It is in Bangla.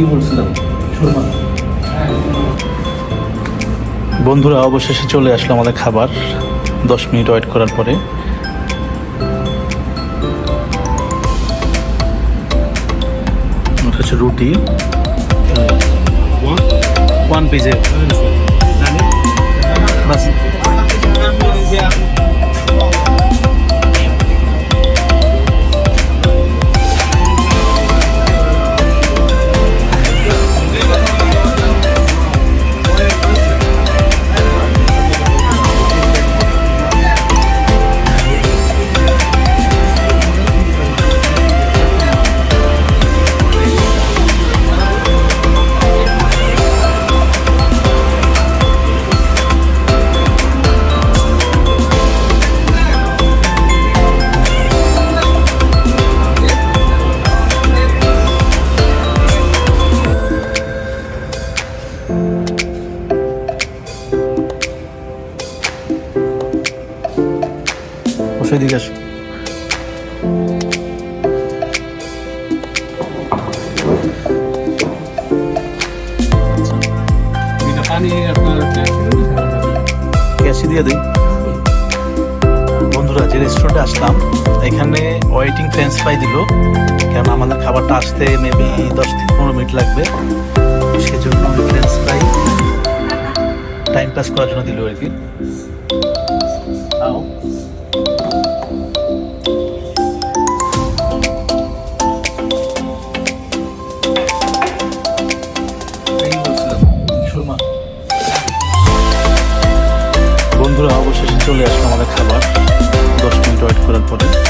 ই বলছিলাম সুরমা। বন্ধুরা অবশেষে চলে আসলো আমাদের খাবার। দশ মিনিট ওয়েট করার পরে। হচ্ছে রুটি। ওয়ান পিজে বসে দিকে আসো। বন্ধুরা, যে রেস্টুরেন্টে আসলাম, এখানে ওয়েটিং ফ্রেঞ্চ ফ্রাই দিল। কারণ আমাদের খাবারটা আসতে মেবি দশ থেকে পনেরো মিনিট লাগবে। সেজন্য ফ্রেঞ্চ ফ্রাই টাইম পাস করার জন্য দিল আর কি। Oh. বন্ধুরা অবশেষে চলে আসলো আমাদের খাবার দশ মিনিট ওয়েট করার পরে